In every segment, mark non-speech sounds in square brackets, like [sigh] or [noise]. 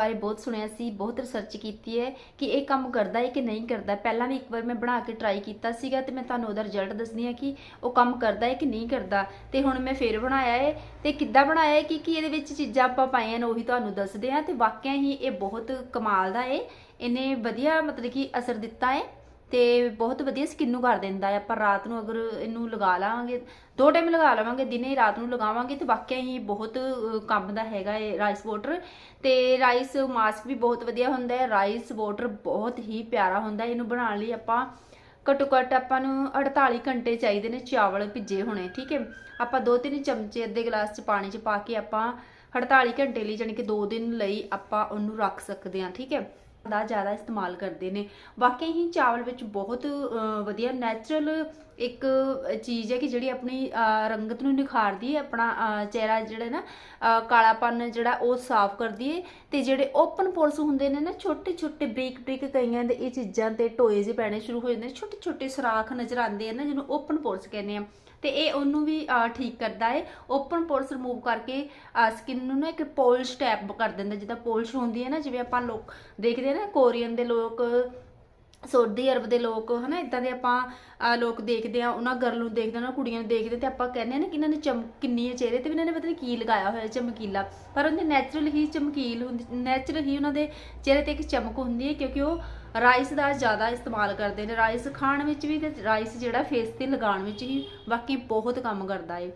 ਬਾਰੇ ਬਹੁਤ ਸੁਣਿਆ ਸੀ, ਬਹੁਤ ਰਿਸਰਚ ਕੀਤੀ ਹੈ ਕਿ ਇਹ ਕੰਮ ਕਰਦਾ ਹੈ ਕਿ ਨਹੀਂ ਕਰਦਾ ਪਹਿਲਾਂ ਵੀ ਇੱਕ ਵਾਰ ਮੈਂ ਬਣਾ ਕੇ ਟਰਾਈ ਕੀਤਾ ਸੀਗਾ ਤੇ ਮੈਂ ਤੁਹਾਨੂੰ ਉਹਦਾ ਰਿਜ਼ਲਟ ਦੱਸਦੀ ਹਾਂ ਕਿ ਉਹ ਕੰਮ ਕਰਦਾ ਹੈ ਕਿ ਨਹੀਂ ਕਰਦਾ। ਤੇ ਹੁਣ ਮੈਂ ਫੇਰ ਬਣਾਇਆ ਹੈ ਤੇ ਕਿੱਦਾਂ ਬਣਾਇਆ ਹੈ ਕਿ, ਕੀ ਇਹਦੇ ਵਿੱਚ ਚੀਜ਼ਾਂ ਆਪਾਂ ਪਾਈਆਂ ਨੇ ਉਹੀ ਤੁਹਾਨੂੰ ਦੱਸਦੇ ਹਾਂ ਤੇ ਵਾਕਿਆ ਹੀ ਇਹ ਬਹੁਤ ਕਮਾਲ ਦਾ ਹੈ। ਇਹਨੇ ਵਧੀਆ ਮਤਲਬ ਕਿ ਅਸਰ ਦਿੱਤਾ ਹੈ। ਤੇ ਬਹੁਤ ਵਧੀਆ ਸਕਿਨ ਨੂੰ ਕਰ ਦਿੰਦਾ ਹੈ। ਆਪਾਂ ਰਾਤ ਨੂੰ ਅਗਰ ਇਹਨੂੰ ਲਗਾ ਲਾਵਾਂਗੇ ਦੋ ਟਾਈਮ ਲਗਾ ਲਵਾਂਗੇ, ਦਿਨੇ ਰਾਤ ਨੂੰ ਲਗਾਵਾਂਗੇ ਤੇ ਵਾਕਿਆ ਹੀ ਬਹੁਤ ਕੰਮ ਦਾ ਹੈਗਾ ਇਹ ਰਾਈਸ ਵਾਟਰ ਤੇ ਰਾਈਸ ਮਾਸਕ ਵੀ ਬਹੁਤ ਵਧੀਆ ਹੁੰਦਾ ਹੈ। ਰਾਈਸ ਵਾਟਰ ਬਹੁਤ ਹੀ ਪਿਆਰਾ ਹੁੰਦਾ ਇਹਨੂੰ ਬਣਾਉਣ ਲਈ ਆਪਾਂ ਘੱਟੋ ਘੱਟ ਆਪਾਂ ਨੂੰ 48 ਘੰਟੇ ਚਾਹੀਦੇ ਨੇ ਚਾਵਲ ਭਿੱਜੇ ਹੋਣੇ, ਠੀਕ ਹੈ? ਆਪਾਂ ਦੋ ਤਿੰਨ ਚਮਚੇ ਅੱਧੇ ਗਲਾਸ ਚ ਪਾਣੀ ਚ ਪਾ ਕੇ ਆਪਾਂ 48 ਘੰਟੇ ਲਈ ਜਾਣੀ ਕਿ 2 ਦਿਨ ਲਈ ਆਪਾਂ ਉਹਨੂੰ ਰੱਖ ਸਕਦੇ ਹਾਂ, ਠੀਕ ਹੈ? ਦਾ ਜ਼ਿਆਦਾ ਇਸਤੇਮਾਲ ਕਰਦੇ ਨੇ। ਵਾਕਈ ਹੀ ਚਾਵਲ ਵਿੱਚ ਬਹੁਤ ਵਧੀਆ ਨੈਚੁਰਲ ਇੱਕ ਚੀਜ਼ ਹੈ ਕਿ ਜਿਹੜੀ ਆਪਣੀ ਅਹ, ਰੰਗਤ ਨੂੰ ਨਿਖਾਰਦੀ ਹੈ ਆਪਣਾ ਚਿਹਰਾ ਜਿਹੜਾ ਨਾ ਅਹ, ਕਾਲਾਪਨ ਜਿਹੜਾ ਉਹ ਸਾਫ਼ ਕਰਦੀ ਹੈ ਤੇ ਜਿਹੜੇ ਓਪਨ ਪੋਰਸ ਹੁੰਦੇ ਨੇ ਨਾ ਛੋਟੇ ਛੋਟੇ ਬਰੀਕ ਬਰੀਕ ਕਈਆਂ ਦੇ ਇਹ ਚੀਜ਼ਾਂ ਤੇ ਟੋਏ ਜੇ ਪੈਣੇ ਸ਼ੁਰੂ ਹੋ ਜਾਂਦੇ ਨੇ ਛੋਟੇ ਛੋਟੇ ਸੁਰਾਖ ਨਜ਼ਰ ਆਉਂਦੇ ਆ ਨਾ ਜਿਹਨੂੰ ਓਪਨ ਪੋਰਸ ਕਹਿੰਦੇ ਆ। ਤੇ ਇਹ ਉਹਨੂੰ ਵੀ ਠੀਕ ਕਰਦਾ ਹੈ ਓਪਨ ਪੋਰਸ ਰਿਮੂਵ ਕਰਕੇ ਸਕਿਨ ਨੂੰ ਨਾ ਇੱਕ ਪੋਲਿਸ਼ ਟੈਪ ਕਰ ਦਿੰਦਾ। ਜਿੱਦਾਂ ਪੋਲਿਸ਼ ਹੁੰਦੀ ਹੈ ਨਾ, ਜਿਵੇਂ ਆਪਾਂ ਲੋਕ ਦੇਖਦੇ ਆ ਨਾ ਕੋਰੀਅਨ ਦੇ ਲੋਕ ਸਾਊਦੀ ਅਰਬ ਦੇ ਲੋਕ, ਹਨਾ ਇਦਾਂ ਦੇ ਆਪਾਂ ਲੋਕ ਦੇਖਦੇ ਆ, ਉਹਨਾਂ ਗਰਲ ਨੂੰ ਦੇਖਦੇ ਆ, ਉਹਨਾਂ ਕੁੜੀਆਂ ਨੂੰ ਦੇਖਦੇ ਤੇ ਆਪਾਂ ਕਹਿੰਦੇ ਆ ਨਾ ਕਿ ਇਹਨਾਂ ਨੇ ਚਮ ਕਿੰਨੀ ਹੈ ਚਿਹਰੇ, ਤੇ ਵੀ ਇਹਨਾਂ ਨੇ ਪਤਾ ਨਹੀਂ ਕੀ ਲਗਾਇਆ ਹੋਇਆ ਚਮਕੀਲਾ। ਪਰ ਉਹਦੇ ਨੈਚੁਰਲ ਹੀ ਚਮਕੀਲ ਹੁੰਦੀ ਨੈਚੁਰਲ ਹੀ ਉਹਨਾਂ ਦੇ ਚਿਹਰੇ ਤੇ ਇੱਕ ਚਮਕ ਹੁੰਦੀ ਹੈ, ਕਿਉਂਕਿ ਉਹ ਰਾਈਸ ਦਾ ਜ਼ਿਆਦਾ ਇਸਤੇਮਾਲ ਕਰਦੇ ਨੇ। ਰਾਈਸ ਖਾਣ ਵਿੱਚ ਵੀ ਤੇ ਰਾਈਸ ਜਿਹੜਾ ਫੇਸ ਤੇ ਲਗਾਉਣ ਵਿੱਚ ਹੀ ਬਾਕੀ ਬਹੁਤ ਕੰਮ ਕਰਦਾ ਏ।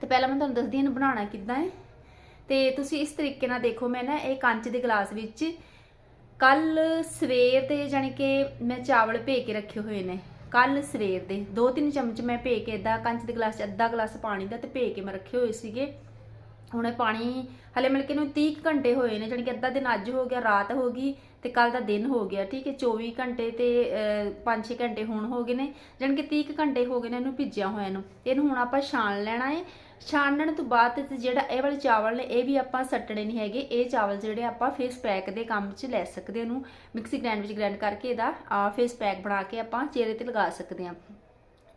ਤੇ ਪਹਿਲਾਂ ਮੈਂ ਤੁਹਾਨੂੰ ਦੱਸਦੀ ਹਾਂ ਇਹਨੂੰ ਬਣਾਉਣਾ ਕਿੱਦਾਂ ਹੈ ਤੇ ਤੁਸੀਂ ਇਸ ਤਰੀਕੇ ਨਾਲ ਦੇਖੋ, ਮੈਂ ਨਾ ਇਹ ਕੰਚ ਦੇ ਗਲਾਸ ਵਿੱਚ ਕੱਲ ਸਵੇਰ ਦੇ ਜਾਣੀ ਕਿ ਮੈਂ ਚਾਵਲ ਭੇ ਕੇ ਰੱਖੇ ਹੋਏ ਨੇ। ਕੱਲ ਸਵੇਰ ਦੇ ਦੋ ਤਿੰਨ ਚਮਚ ਮੈਂ ਭੇ ਕੇ ਇਦਾਂ ਕੰਚ ਦੇ ਗਲਾਸ 'ਚ ਅੱਧਾ ਗਲਾਸ ਪਾਣੀ ਦਾ ਤੇ ਭੇ ਕੇ ਮੈਂ ਰੱਖੇ ਹੋਏ ਸੀਗੇ। ਹੁਣ ਇਹ ਪਾਣੀ ਹਲੇ ਮਿਲ ਕੇ ਨੂੰ 30 ਕੁ ਘੰਟੇ ਹੋਏ ਨੇ, ਜਾਣੀ ਕਿ ਅੱਧਾ ਦਿਨ ਅੱਜ ਹੋ ਗਿਆ, ਰਾਤ ਹੋ ਗਈ ਤੇ ਕੱਲ ਦਾ ਦਿਨ ਹੋ ਗਿਆ, ਠੀਕ ਹੈ। 24 ਘੰਟੇ ਤੇ 5-6 ਘੰਟੇ ਹੁਣ ਹੋ ਗਏ ਨੇ, ਜਾਣੀ ਕਿ 30 ਕੁ ਘੰਟੇ ਹੋ ਗਏ ਨੇ ਇਹਨੂੰ ਭਿੱਜਿਆ ਹੋਇਆ ਨੂੰ। ਇਹਨੂੰ ਹੁਣ ਆਪਾਂ ਛਾਣ ਲੈਣਾ ਹੈ ਛਾਣਨ ਤੋਂ ਬਾਅਦ ਤੇ ਜਿਹੜਾ ਇਹ ਵਾਲੇ ਚਾਵਲ ਨੇ, ਇਹ ਵੀ ਆਪਾਂ ਸੱਟਣੇ ਨਹੀਂ ਹੈਗੇ। ਇਹ ਚਾਵਲ ਜਿਹੜੇ ਆਪਾਂ ਫੇਸ ਪੈਕ ਦੇ ਕੰਮ 'ਚ ਲੈ ਸਕਦੇ ਹਾਂ ਇਹਨੂੰ ਮਿਕਸੀ ਗ੍ਰਾਈਂਡ ਵਿੱਚ ਗ੍ਰਾਈਂਡ ਕਰਕੇ ਇਹਦਾ ਫੇਸ ਪੈਕ ਬਣਾ ਕੇ ਆਪਾਂ ਚਿਹਰੇ ਤੇ ਲਗਾ ਸਕਦੇ ਹਾਂ।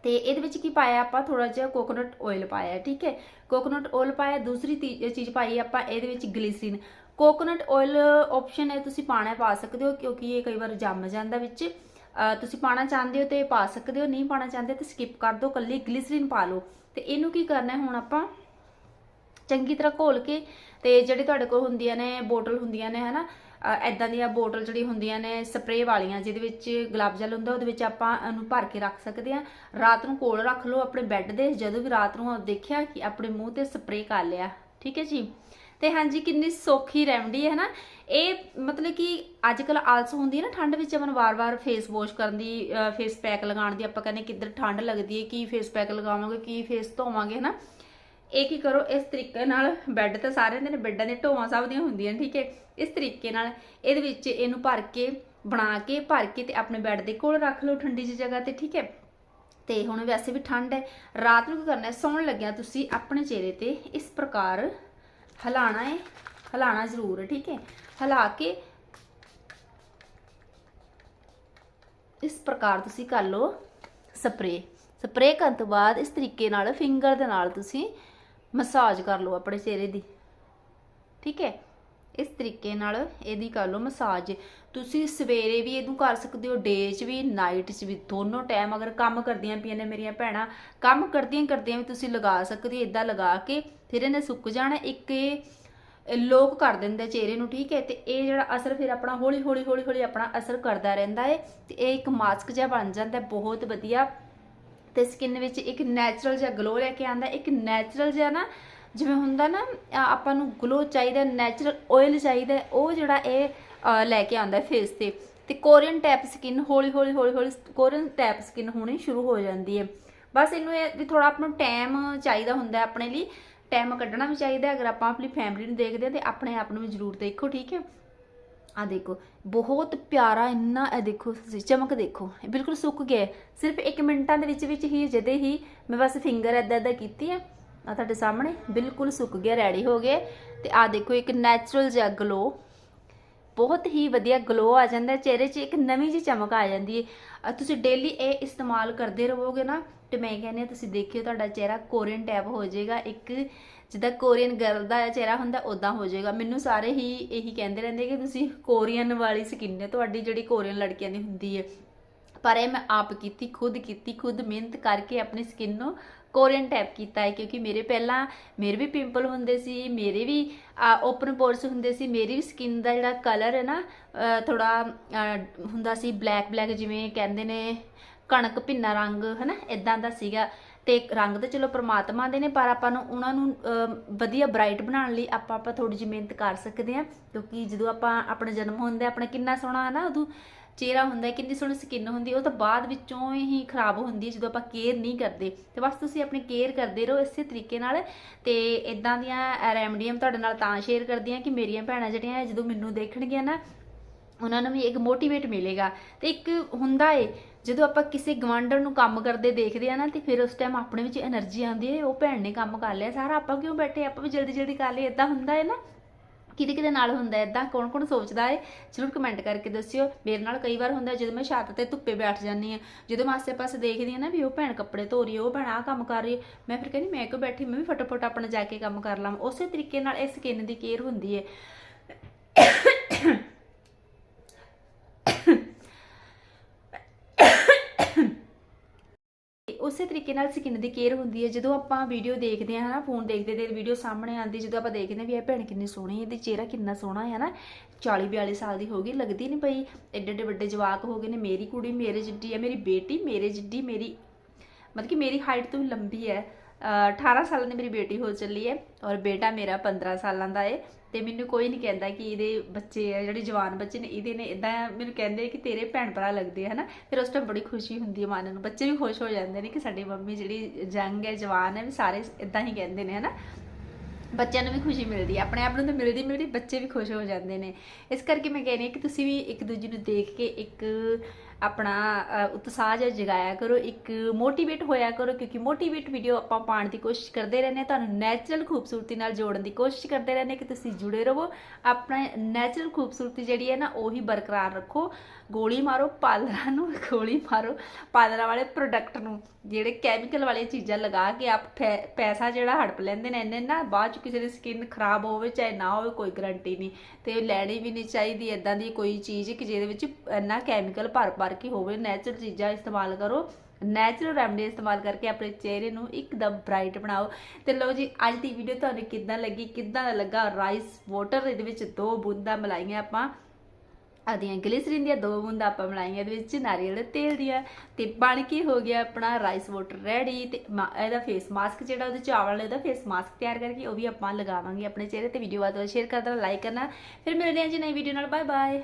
ਤੇ ਇਹਦੇ ਵਿੱਚ ਕੀ ਪਾਇਆ ਆਪਾਂ? ਥੋੜਾ ਜਿਹਾ ਕੋਕੋਨਟ ਆਇਲ ਪਾਇਆ, ਠੀਕ ਹੈ? ਕੋਕੋਨਟ ਆਇਲ ਪਾਇਆ, ਦੂਸਰੀ ਤੀ- ਚੀਜ਼ ਪਾਈ ਆਪਾਂ ਇਹਦੇ ਵਿੱਚ ਗਲੀਸਰੀਨ ਕੋਕੋਨਟ ਆਇਲ ਆਪਸ਼ਨ ਹੈ ਤੁਸੀਂ ਪਾਣਾ ਪਾ ਸਕਦੇ ਹੋ, ਕਿਉਂਕਿ ਇਹ ਕਈ ਵਾਰ ਜੰਮ ਜਾਂਦਾ ਵਿੱਚ। ਤੁਸੀਂ ਪਾਣਾ ਚਾਹੁੰਦੇ ਹੋ ਤੇ ਪਾ ਸਕਦੇ ਹੋ, ਨਹੀਂ ਪਾਣਾ ਚਾਹੁੰਦੇ ਤੇ ਸਕਿਪ ਕਰ ਦਿਓ ਕੱਲੀ ਗਲੀਸਰੀਨ ਪਾ ਲਓ। ਤੇ ਇਹਨੂੰ ਕੀ ਕਰਨਾ ਹੁਣ ਆਪਾਂ? ਚੰਗੀ ਤਰ੍ਹਾਂ ਘੋਲ ਕੇ ਤੇ ਜਿਹੜੇ ਤੁਹਾਡੇ ਕੋਲ ਹੁੰਦੀਆਂ ਨੇ ਬੋਟਲ ਹੁੰਦੀਆਂ ਨੇ, ਹਨਾ? ਐਦਾਂ ਦੀਆਂ ਬੋਟਲ ਜਿਹੜੀ ਹੁੰਦੀਆਂ ਨੇ ਸਪਰੇਅ ਵਾਲੀਆਂ, ਜਿਹਦੇ ਵਿੱਚ ਗੁਲਾਬ ਜਲ ਹੁੰਦਾ, ਉਹਦੇ ਵਿੱਚ ਆਪਾਂ ਇਹਨੂੰ ਭਰ ਕੇ ਰੱਖ ਸਕਦੇ ਆ ਰਾਤ ਨੂੰ ਕੋਲ ਰੱਖ ਲਓ ਆਪਣੇ ਬੈੱਡ ਦੇ, ਜਦੋਂ ਵੀ ਰਾਤ ਨੂੰ ਦੇਖਿਆ ਕਿ ਆਪਣੇ ਮੂੰਹ ਤੇ ਸਪਰੇਅ ਕਰ ਲਿਆ। ਠੀਕ ਹੈ ਜੀ? ਤੇ ਹਾਂਜੀ, ਕਿੰਨੀ ਸੌਖੀ ਰੈਮਡੀ ਹੈ ਨਾ ਇਹ ਮਤਲਬ ਕਿ ਅੱਜ ਕੱਲ ਆਲਸ ਹੁੰਦੀ ਹੈ ਨਾ ਠੰਡ ਵਿੱਚ, ਆਪਾਂ ਨੂੰ ਵਾਰ-ਵਾਰ ਫੇਸ ਵਾਸ਼ ਕਰਨ ਦੀ ਫੇਸ ਪੈਕ ਲਗਾਉਣ ਦੀ ਆਪਾਂ ਕਹਿੰਦੇ ਕਿੱਧਰ ਠੰਡ ਲੱਗਦੀ ਹੈ, ਕੀ ਫੇਸ ਪੈਕ ਲਗਾਵਾਂਗੇ, ਕੀ ਫੇਸ ਧੋਵਾਂਗੇ ਹੈ ਨਾ ਇਹ ਕੀ ਕਰੋ, ਇਸ ਤਰੀਕੇ ਨਾਲ ਬੈੱਡ ਤਾਂ ਸਾਰਿਆਂ ਦੇ ਨੇ, ਬੈੱਡਾਂ ਦੀਆਂ ਢੋਵਾਂ ਸਭ ਦੀਆਂ ਹੁੰਦੀਆਂ ਠੀਕ ਹੈ? ਇਸ ਤਰੀਕੇ ਨਾਲ ਇਹਦੇ ਵਿੱਚ ਇਹਨੂੰ ਭਰ ਕੇ, ਬਣਾ ਕੇ, ਭਰ ਕੇ ਤੇ ਆਪਣੇ ਬੈੱਡ ਦੇ ਕੋਲ ਰੱਖ ਲਓ ਠੰਡੀ ਜਿਹੀ ਜਗ੍ਹਾ ਤੇ, ਠੀਕ ਹੈ? ਤੇ ਹੁਣ ਵੈਸੇ ਵੀ ਠੰਡ ਹੈ, ਰਾਤ ਨੂੰ ਕੀ ਕਰਨਾ ਹੈ? ਸੌਣ ਲੱਗਿਆ ਤੁਸੀਂ ਆਪਣੇ ਚਿਹਰੇ ਤੇ ਇਸ ਪ੍ਰਕਾਰ ਹਿਲਾਣਾ ਹੈ ਹਿਲਾਣਾ ਜ਼ਰੂਰ ਹੈ ਠੀਕ ਹੈ ਹਿਲਾ ਕੇ ਇਸ ਪ੍ਰਕਾਰ ਤੁਸੀਂ ਕਰ ਲਓ ਸਪਰੇ ਸਪਰੇ ਕਰਨ ਤੋਂ ਬਾਅਦ ਇਸ ਤਰੀਕੇ ਨਾਲ, ਫਿੰਗਰ ਦੇ ਨਾਲ ਤੁਸੀਂ ਮਸਾਜ ਕਰ ਲਓ ਆਪਣੇ ਚਿਹਰੇ ਦੀ। ਠੀਕ ਹੈ ਇਸ ਤਰੀਕੇ ਨਾਲ ਇਹਦੀ ਕਰ ਲਓ ਮਸਾਜ। ਤੁਸੀਂ ਸਵੇਰੇ ਵੀ ਇਹਨੂੰ ਕਰ ਸਕਦੇ ਹੋ ਡੇ 'ਚ ਵੀ ਨਾਈਟ 'ਚ ਵੀ। ਦੋਨੋਂ ਟਾਈਮ ਅਗਰ ਕੰਮ ਕਰਦੀਆਂ ਪਈਆਂ ਨੇ ਮੇਰੀਆਂ ਭੈਣਾਂ, ਕੰਮ ਕਰਦੀਆਂ ਕਰਦੀਆਂ ਵੀ ਤੁਸੀਂ ਲਗਾ ਸਕਦੇ ਹੋ ਇਦਾਂ ਲਗਾ ਕੇ ਫਿਰ ਇਹਨੇ ਸੁੱਕ ਜਾਣਾ, ਇੱਕ ਇਹ ਲੋਕ ਕਰ ਦਿੰਦੇ ਚਿਹਰੇ ਨੂੰ, ਠੀਕ ਹੈ? ਤੇ ਇਹ ਜਿਹੜਾ ਅਸਰ ਫਿਰ ਆਪਣਾ ਹੌਲੀ ਹੌਲੀ ਹੌਲੀ ਹੌਲੀ ਆਪਣਾ ਅਸਰ ਕਰਦਾ ਰਹਿੰਦਾ ਹੈ ਤੇ ਇਹ ਇੱਕ ਮਾਸਕ ਜਿਹਾ ਬਣ ਜਾਂਦਾ ਬਹੁਤ ਵਧੀਆ। ਤੇ ਸਕਿਨ ਵਿੱਚ ਇੱਕ ਨੈਚੁਰਲ ਜਿਹਾ ਗਲੋ ਲੈ ਕੇ ਆਂਦਾ ਇੱਕ ਨੈਚੁਰਲ ਜਿਹਾ ਨਾ ਜਿਵੇਂ ਹੁੰਦਾ ਨਾ ਆਪਾਂ ਨੂੰ ਗਲੋ ਚਾਹੀਦਾ ਨੈਚੁਰਲ ਆਇਲ ਚਾਹੀਦਾ, ਉਹ ਜਿਹੜਾ ਇਹ ਲੈ ਕੇ ਆਂਦਾ ਫੇਸ ਤੇ। ਤੇ ਕੋਰੀਅਨ ਟੈਪ ਸਕਿਨ ਹੌਲੀ ਹੌਲੀ ਹੌਲੀ ਹੌਲੀ ਕੋਰੀਅਨ ਟੈਪ ਸਕਿਨ ਹੋਣੀ ਸ਼ੁਰੂ ਹੋ ਜਾਂਦੀ ਹੈ ਬਸ ਇਹਨੂੰ ਇਹ ਵੀ ਥੋੜਾ ਆਪਾਂ ਨੂੰ ਟਾਈਮ ਚਾਹੀਦਾ ਹੁੰਦਾ ਆਪਣੇ ਲਈ। ਟਾਈਮ ਕੱਢਣਾ ਵੀ ਚਾਹੀਦਾ ਅਗਰ ਆਪਾਂ ਆਪਣੀ ਫੈਮਿਲੀ ਨੂੰ ਦੇਖਦੇ ਹਾਂ ਤੇ ਆਪਣੇ ਆਪ ਨੂੰ ਵੀ ਜ਼ਰੂਰ ਦੇਖੋ, ਠੀਕ ਹੈ? ਆ ਦੇਖੋ, ਬਹੁਤ ਪਿਆਰਾ ਇੰਨਾ, ਇਹ ਦੇਖੋ, ਤੁਸੀਂ ਚਮਕ ਦੇਖੋ, ਇਹ ਬਿਲਕੁਲ ਸੁੱਕ ਗਿਆ ਸਿਰਫ 1 ਮਿੰਟਾਂ ਦੇ ਵਿੱਚ ਵਿੱਚ ਹੀ, ਜਦੇ ਹੀ ਮੈਂ ਬਸ ਫਿੰਗਰ ਐਦਾਂ ਐਦਾਂ ਕੀਤੀ ਹੈ। ਆ ਤੁਹਾਡੇ ਸਾਹਮਣੇ ਬਿਲਕੁਲ ਸੁੱਕ ਗਿਆ ਰੈਡੀ ਹੋ ਗਏ। ਤੇ ਆ ਦੇਖੋ, ਇੱਕ ਨੈਚੁਰਲ ਜਿਹਾ ਗਲੋ ਬਹੁਤ ਹੀ ਵਧੀਆ ਗਲੋ ਆ ਜਾਂਦਾ, ਚਿਹਰੇ 'ਚ ਇੱਕ ਨਵੀਂ ਜਿਹੀ ਚਮਕ ਆ ਜਾਂਦੀ ਹੈ ਤੁਸੀਂ ਡੇਲੀ ਇਹ ਇਸਤੇਮਾਲ ਕਰਦੇ ਰਹੋਗੇ ਨਾ, ਤੇ ਮੈਂ ਕਹਿੰਦੀ ਹਾਂ, ਤੁਸੀਂ ਦੇਖਿਓ, ਤੁਹਾਡਾ ਚਿਹਰਾ ਕੋਰੀਅਨ ਟੈਪ ਹੋ ਜਾਏਗਾ। ਇੱਕ ਜਿੱਦਾਂ ਕੋਰੀਅਨ ਗਰਲ ਦਾ ਚਿਹਰਾ ਹੁੰਦਾ ਉਦਾਂ ਹੋ ਜਾਏਗਾ। ਮੈਨੂੰ ਸਾਰੇ ਹੀ ਇਹੀ ਕਹਿੰਦੇ ਰਹਿੰਦੇ ਕਿ ਤੁਸੀਂ ਕੋਰੀਅਨ ਵਾਲੀ ਸਕਿਨ ਹੈ, ਤੁਹਾਡੀ ਜਿਹੜੀ ਕੋਰੀਅਨ ਲੜਕੀਆਂ ਦੀ ਹੁੰਦੀ ਹੈ। ਪਰ ਇਹ ਮੈਂ ਆਪ ਕੀਤੀ, ਖੁਦ ਕੀਤੀ, ਖੁਦ ਮਿਹਨਤ ਕਰਕੇ ਆਪਣੀ ਸਕਿਨ ਨੂੰ ਕੋਰੀਅਨ ਟੈਪ ਕੀਤਾ ਹੈ ਕਿਉਂਕਿ ਮੇਰੇ ਪਹਿਲਾਂ ਮੇਰੇ ਵੀ ਪਿੰਪਲ ਹੁੰਦੇ ਸੀ, ਮੇਰੇ ਵੀ ਓਪਨ ਪੋਰਸ ਹੁੰਦੇ ਸੀ, ਮੇਰੀ ਵੀ ਸਕਿਨ ਦਾ ਜਿਹੜਾ ਕਲਰ ਹੈ ਨਾ ਥੋੜਾ ਹੁੰਦਾ ਸੀ ਬਲੈਕ ਬਲੈਕ ਜਿਵੇਂ ਕਹਿੰਦੇ ਨੇ ਕਣਕ ਭਿੰਨਾ ਰੰਗ, ਹਨਾ ਇਦਾਂ ਦਾ ਸੀਗਾ। ਤੇ ਰੰਗ ਤਾਂ ਚਲੋ ਪ੍ਰਮਾਤਮਾ ਦੇ ਨੇ, ਪਰ ਆਪਾਂ ਨੂੰ ਉਹਨਾਂ ਨੂੰ ਵਧੀਆ ਬ੍ਰਾਈਟ ਬਣਾਉਣ ਲਈ ਆਪਾਂ ਆਪਾਂ ਥੋੜੀ ਜਿਹੀ ਮਿਹਨਤ ਕਰ ਸਕਦੇ ਹਾਂ। ਕਿਉਂਕਿ ਜਦੋਂ ਆਪਾਂ, ਆਪਣਾ ਜਨਮ ਹੁੰਦਾ, ਆਪਣਾ ਕਿੰਨਾ ਸੋਹਣਾ ਹੈ ਨਾ ਉਦੋਂ ਚਿਹਰਾ ਹੁੰਦਾ ਕਿੰਨੀ ਸੋਹਣੀ ਸਕਿਨ ਹੁੰਦੀ ਉਹ ਤਾਂ ਬਾਅਦ ਵਿੱਚੋਂ ਹੀ ਖਰਾਬ ਹੁੰਦੀ ਜਦੋਂ ਆਪਾਂ ਕੇਅਰ ਨਹੀਂ ਕਰਦੇ। ਤੇ ਬਸ ਤੁਸੀਂ ਆਪਣੀ ਕੇਅਰ ਕਰਦੇ ਰਹੋ ਇਸੇ ਤਰੀਕੇ ਨਾਲ। ਤੇ ਇਦਾਂ ਦੀਆਂ ਰੈਮਡੀਆਂ ਤੁਹਾਡੇ ਨਾਲ ਤਾਂ ਸ਼ੇਅਰ ਕਰਦੀ ਆ ਕਿ ਮੇਰੀਆਂ ਭੈਣਾਂ ਜਿਹੜੀਆਂ ਜਦੋਂ ਮੈਨੂੰ ਦੇਖਣਗੀਆਂ ਨਾ, ਉਹਨਾਂ ਨੂੰ ਵੀ ਇੱਕ ਮੋਟੀਵੇਟ ਮਿਲੇਗਾ। ਤੇ ਇੱਕ ਹੁੰਦਾ ਏ, ਜਦੋਂ ਆਪਾਂ ਕਿਸੇ ਗਵਾਂਡਰ ਨੂੰ ਕੰਮ ਕਰਦੇ ਦੇਖਦੇ ਆ ਨਾ, ਤੇ ਫਿਰ ਉਸ ਟਾਈਮ ਆਪਣੇ ਵਿੱਚ એનર્ਜੀ ਆਉਂਦੀ ਹੈ ਉਹ ਭੈਣ ਨੇ ਕੰਮ ਕਰ ਲਿਆ, ਸਾਰਾ ਆਪਾਂ ਕਿਉਂ ਬੈਠੇ ਆਪਾਂ ਵੀ ਜਲਦੀ ਜਲਦੀ ਕਰ ਲਈਏ। ਇਦਾਂ ਹੁੰਦਾ ਹੈ ਨਾ। ਕਿਹਦੇ ਕਿਹਦੇ ਨਾਲ ਹੁੰਦਾ ਇਦਾਂ ਕੌਣ ਕੌਣ ਸੋਚਦਾ ਹੈ? ਜਰੂਰ ਕਮੈਂਟ ਕਰਕੇ ਦੱਸਿਓ। ਮੇਰੇ ਨਾਲ ਕਈ ਵਾਰ ਹੁੰਦਾ ਜਦੋਂ ਮੈਂ ਛੱਤ ਤੇ ਧੁੱਪੇ ਬੈਠ ਜਾਂਦੀ ਆ ਜਦੋਂ ਮੈਂ ਆਸੇ-ਪਾਸੇ ਦੇਖਦੀ ਆ ਨਾ ਵੀ ਉਹ ਭੈਣ ਕੱਪੜੇ ਧੋ ਰਹੀ ਹੈ, ਉਹ ਭੈਣ ਆਹ ਕੰਮ ਕਰ ਰਹੀ ਹੈ, ਮੈਂ ਫਿਰ ਕਹਿੰਦੀ, ਮੈਂ ਕਿਉਂ ਬੈਠੀ? ਮੈਂ ਵੀ ਫਟਾਫਟ ਆਪਣਾ ਜਾ ਕੇ ਕੰਮ ਕਰ ਲਵਾਂ ਉਸੇ ਤਰੀਕੇ ਨਾਲ ਇਹ ਸਕਿਨ ਦੀ ਕੇਅਰ ਹੁੰਦੀ ਹੈ ਤੇ ਉਸੇ ਤਰੀਕੇ ਨਾਲ ਸਕਿਨ ਦੀ ਕੇਅਰ ਹੁੰਦੀ ਹੈ। ਜਦੋਂ ਆਪਾਂ ਵੀਡੀਓ ਦੇਖਦੇ ਹਾਂ, ਹਨਾ ਫੋਨ ਦੇਖਦੇ ਤੇ ਵੀਡੀਓ ਸਾਹਮਣੇ ਆਉਂਦੀ, ਜਦੋਂ ਆਪਾਂ ਦੇਖਦੇ ਹਾਂ ਵੀ ਇਹ ਭੈਣ ਕਿੰਨੀ ਸੋਹਣੀ ਹੈ, ਇਹਦੇ ਚਿਹਰਾ ਕਿੰਨਾ ਸੋਹਣਾ ਹੈ ਨਾ 40 42 ਸਾਲ ਦੀ ਹੋ ਗਈ ਲੱਗਦੀ ਨਹੀਂ ਪਈ। ਐਡੇ ਐਡੇ ਵੱਡੇ ਜਵਾਕ ਹੋ ਗਏ ਨੇ, ਮੇਰੀ ਕੁੜੀ, ਮੇਰੇ ਜਿੱਡੀ ਹੈ, ਮੇਰੀ ਬੇਟੀ, ਮੇਰੇ ਜਿੱਡੀ, ਮੇਰੀ ਮਤਲਬ ਕਿ ਮੇਰੀ ਹਾਈਟ ਤੋਂ ਲੰਬੀ ਹੈ। ਅਹ 18 ਸਾਲਾਂ ਦੀ ਮੇਰੀ ਬੇਟੀ ਹੋ ਚੱਲੀ ਹੈ ਔਰ ਬੇਟਾ ਮੇਰਾ 15 ਸਾਲਾਂ ਦਾ ਹੈ। ਤੇ ਮੈਨੂੰ ਕੋਈ ਨਹੀਂ ਕਹਿੰਦਾ ਕਿ ਇਹਦੇ ਬੱਚੇ ਆ, ਜਿਹੜੇ ਜਵਾਨ ਬੱਚੇ ਨੇ, ਇਹਦੇ ਨੇ ਇਦਾਂ ਮੈਨੂੰ ਕਹਿੰਦੇ ਕਿ ਤੇਰੇ ਭੈਣ ਭਰਾ ਲੱਗਦੇ ਆ, ਹਨਾ? ਫਿਰ ਉਸ ਟਾਈਮ ਬੜੀ ਖੁਸ਼ੀ ਹੁੰਦੀ ਹੈ ਮਨ ਨੂੰ, ਬੱਚੇ ਵੀ ਖੁਸ਼ ਹੋ ਜਾਂਦੇ ਨੇ ਕਿ ਸਾਡੀ ਮੰਮੀ ਜਿਹੜੀ ਜੰਗ ਹੈ, ਜਵਾਨ ਹੈ, ਵੀ ਸਾਰੇ ਇਦਾਂ ਹੀ ਕਹਿੰਦੇ ਨੇ, ਹਨਾ? ਬੱਚਿਆਂ ਨੂੰ ਵੀ ਖੁਸ਼ੀ ਮਿਲਦੀ ਹੈ ਆਪਣੇ ਆਪ ਨੂੰ ਤਾਂ ਮਿਲਦੀ ਮਿਲਦੀ ਬੱਚੇ ਵੀ ਖੁਸ਼ ਹੋ ਜਾਂਦੇ ਨੇ। ਇਸ ਕਰਕੇ ਮੈਂ ਕਹਿੰਦੀ ਹਾਂ ਕਿ ਤੁਸੀਂ ਵੀ ਇੱਕ ਦੂਜੇ ਨੂੰ ਦੇਖ ਕੇ ਇੱਕ ਆਪਣਾ ਉਤਸ਼ਾਹ ਜਿਹਾ ਜਗਾਇਆ ਕਰੋ, ਇੱਕ ਮੋਟੀਵੇਟ ਹੋਇਆ ਕਰੋ, ਕਿਉਂਕਿ ਮੋਟੀਵੇਟ ਵੀਡੀਓ ਆਪਾਂ ਪਾਉਣ ਦੀ ਕੋਸ਼ਿਸ਼ ਕਰਦੇ ਰਹਿੰਦੇ ਹਾਂ, ਤੁਹਾਨੂੰ ਨੈਚੁਰਲ ਖੂਬਸੂਰਤੀ ਨਾਲ ਜੋੜਨ ਦੀ ਕੋਸ਼ਿਸ਼ ਕਰਦੇ ਰਹਿੰਦੇ ਕਿ ਤੁਸੀਂ ਜੁੜੇ ਰਹੋ, ਆਪਣਾ ਨੈਚੁਰਲ ਖੂਬਸੂਰਤੀ ਜਿਹੜੀ ਹੈ ਨਾ, ਉਹੀ ਬਰਕਰਾਰ ਰੱਖੋ, ਗੋਲੀ ਮਾਰੋ ਪਾਲਰਾਂ ਨੂੰ [laughs] ਗੋਲੀ ਮਾਰੋ ਪਾਲਰਾਂ ਵਾਲੇ ਪ੍ਰੋਡਕਟ ਨੂੰ, ਜਿਹੜੇ ਕੈਮੀਕਲ ਵਾਲੀਆਂ ਚੀਜ਼ਾਂ ਲਗਾ ਕੇ ਆਪ ਫੈ- ਪੈਸਾ ਜਿਹੜਾ ਹੜਪ ਲੈਂਦੇ ਨੇ, ਇੰਨੇ ਨਾ ਬਾਅਦ ਚ ਕਿਸੇ ਦੀ ਸਕਿਨ ਖਰਾਬ ਹੋਵੇ, ਚਾਹੇ ਨਾ ਹੋਵੇ, ਕੋਈ ਗਰੰਟੀ ਨਹੀਂ, ਤੇ ਲੈਣੀ ਵੀ ਨਹੀਂ ਚਾਹੀਦੀ ਇਦਾਂ ਦੀ ਕੋਈ ਚੀਜ਼ ਕਿ ਜਿਹਦੇ ਵਿੱਚ ਇੰਨਾ ਕੈਮੀਕਲ ਭਰ ਭਰ ਕੇ ਹੋਵੇ ਨੈਚੁਰਲ ਚੀਜ਼ਾਂ ਇਸਤੇਮਾਲ ਕਰੋ। ਨੈਚੁਰਲ ਰੈਮਡੀ ਇਸਤੇਮਾਲ ਕਰਕੇ ਆਪਣੇ ਚਿਹਰੇ ਨੂੰ ਇੱਕਦਮ ਬ੍ਰਾਈਟ ਬਣਾਓ। ਤੇ ਲਓ ਜੀ, ਅੱਜ ਦੀ ਵੀਡੀਓ ਤੁਹਾਨੂੰ ਕਿੱਦਾਂ ਲੱਗੀ, ਕਿੱਦਾਂ ਦਾ ਲੱਗਾ ਰਾਈਸ ਵਾਟਰ ਇਹਦੇ ਵਿੱਚ ਦੋ ਬੂੰਦਾਂ ਮਲਾਈਆਂ ਆਪਾਂ। ਆਦੀਆਂ ਗਲਿਸਰੀਨ ਦੀਆਂ ਦੋ ਬੂੰਦਾਂ ਆਪਾਂ ਮਿਲਾਈਆਂ, ਇਹਦੇ ਵਿੱਚ ਨਾਰੀਅਲ ਦੇ ਤੇਲ ਦੀਆਂ। ਤੇ ਬਣ ਕੇ ਹੋ ਗਿਆ ਆਪਣਾ ਰਾਈਸ ਵਾਟਰ ਰੈਡੀ ਤੇ ਮਾ- ਇਹਦਾ ਫੇਸ ਮਾਸਕ ਜਿਹੜਾ, ਉਹਦੇ ਚਾਵਲ ਵਾਲੇ ਦਾ ਫੇਸ ਮਾਸਕ ਤਿਆਰ ਕਰਕੇ ਉਹ ਵੀ ਆਪਾਂ ਲਗਾਵਾਂਗੇ ਆਪਣੇ ਚਿਹਰੇ ਤੇ। ਵੀਡੀਓ ਬਾਅਦ ਸ਼ੇਅਰ ਕਰਨਾ ਲਾਈਕ ਕਰਨਾ। ਫਿਰ ਮਿਲਦੇ ਹਾਂ ਜੀ ਨਈ ਵੀਡੀਓ ਨਾਲ। Bye bye